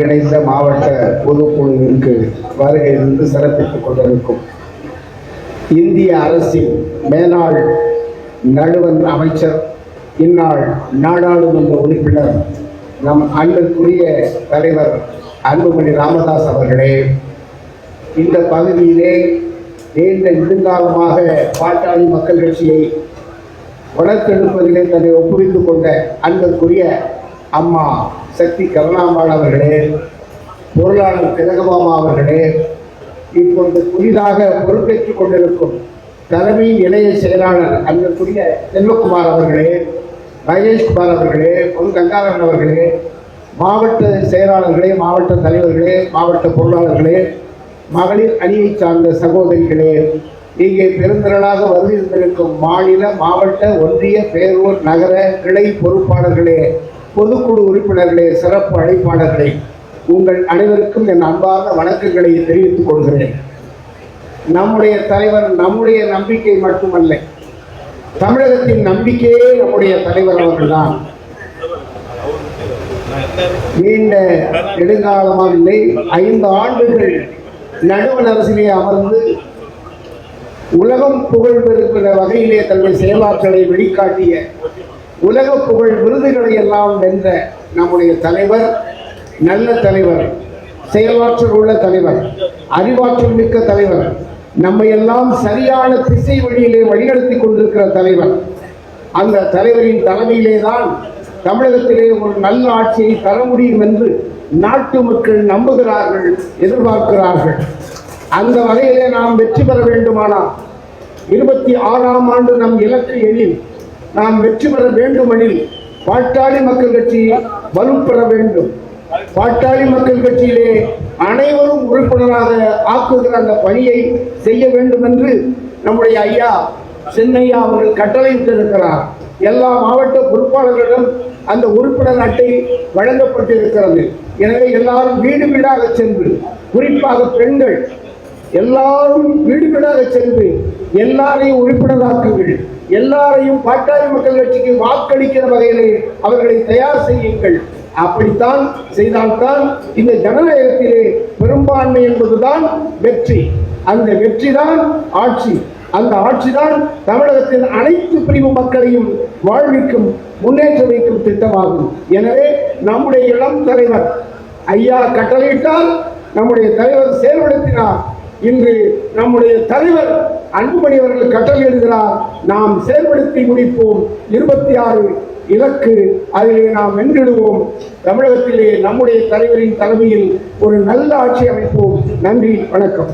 ஒருங்கிணைந்த மாவட்ட பொதுக்குழுவிற்கு வருகை இருந்து சிறப்பித்துக் கொண்டிருக்கும் இந்திய அரசின் மேலாள் நடுவன் அமைச்சர் இந்நாள் நாடாளுமன்ற உறுப்பினர் நம் அன்பிற்குரிய தலைவர் அன்புமணி ராமதாஸ் அவர்களே இந்த பகுதியிலே நீண்ட நெடுங்காலமாக பாட்டாளி மக்கள் கட்சியை வளர்த்தெடுப்பதிலே தன்னை ஒப்புவித்துக் கொண்ட அன்பிற்குரிய அம்மா சக்தி கருணாம்பாள் அவர்களே பொருளாளர் திலகமாமா அவர்களே இப்பொழுது புதிதாக பொறுப்பேற்றுக் கொண்டிருக்கும் தலைமை இணைய செயலாளர் அன்புக்குரிய செல்வகுமார் அவர்களே மகேஷ்குமார் அவர்களே பொன் கங்காதரன் அவர்களே மாவட்ட செயலாளர்களே மாவட்ட தலைவர்களே மாவட்ட பொருளாளர்களே மகளிர் அணியை சார்ந்த சகோதரிகளே இங்கே பெருந்திரளாக வருகின்றிருக்கும் மாநில மாவட்ட ஒன்றிய பேரூர் நகர கிளை பொறுப்பாளர்களே பொதுக்குழு உறுப்பினர்களே சிறப்பு அழைப்பாளர்களை உங்கள் அனைவருக்கும் என் அன்பார்ந்த வணக்கங்களை தெரிவித்துக் கொள்கிறேன். நம்முடைய தலைவர் நம்முடைய நம்பிக்கை மட்டுமல்ல தமிழகத்தின் நம்பிக்கையே நம்முடைய தலைவர் அவர்கள்தான். நீண்ட நெடுங்காலமாக இல்லை ஐந்து ஆண்டுகள் நடுவண் அரசிலே அமர்ந்து உலகம் புகழ் பெறுகிற வகையிலே தன்னுடைய செயலாற்றலை வெளிக்காட்டிய உலக புகழ் விருதுகளை எல்லாம் வென்ற நம்முடைய தலைவர் நல்ல தலைவர் செயலாற்றல் உள்ள தலைவர் அறிவாற்றல் மிக்க தலைவர் நம்மை எல்லாம் சரியான திசை வழியிலே வழிநடத்தி கொண்டிருக்கிற தலைவர். அந்த தலைவரின் தலைமையிலே தான் தமிழகத்திலே ஒரு நல்ல ஆட்சியை தர முடியும் என்று நாட்டு மக்கள் நம்புகிறார்கள் எதிர்பார்க்கிறார்கள். அந்த வகையிலே நாம் வெற்றி பெற வேண்டுமானால் இருபத்தி ஆறாம் ஆண்டு நம் இலக்கு எனில் நாம் வெற்றி பெற வேண்டுமெனில் பாட்டாளி மக்கள் கட்சி வலுப்பெற வேண்டும். பாட்டாளி மக்கள் கட்சியிலே அனைவரும் உறுப்பினராக ஆக்குகிற அந்த பணியை செய்ய வேண்டும் என்று நம்முடைய ஐயா சென்னையா அவர்கள் கட்டளையிட்டிருக்கிறார். எல்லா மாவட்ட பொறுப்பாளர்களிடம் அந்த உறுப்பினர் அட்டை வழங்கப்பட்டிருக்கிறது. எனவே எல்லாரும் வீடு வீடாக சென்று குறிப்பாக பெண்கள் எல்லாரும் வீடு வீடாக சென்று எல்லாரையும் உறுப்பினராக்குங்கள். எல்லாரையும் பாட்டாளி மக்கள் கட்சிக்கு வாக்களிக்கிற வகையிலே அவர்களை தயார் செய்யுங்கள். அப்படித்தான் செய்தால்தான் இந்த ஜனநாயகத்திலே பெரும்பான்மை என்பதுதான் வெற்றி. அந்த வெற்றி தான் ஆட்சி. அந்த ஆட்சிதான் தமிழகத்தின் அனைத்து பிரிவு மக்களையும் வாழ்விக்கும் முன்னேற்ற வைக்கும் திட்டமாகும். எனவே நம்முடைய இளம் தலைவர் ஐயா கட்டளையிட்டால் நம்முடைய தலைவர் செயல்படுத்தினார். இன்று நம்முடைய தலைவர் அன்புமணி அவர்கள் கட்டளையிடுகிறார் நாம் செயல்படுத்தி முடிப்போம். இருபத்தி ஆறு இலக்கு அதிலே நாம் வென்றிடுவோம். தமிழகத்திலே நம்முடைய தலைவரின் தலைமையில் ஒரு நல்ல ஆட்சி அமைப்போம். நன்றி வணக்கம்.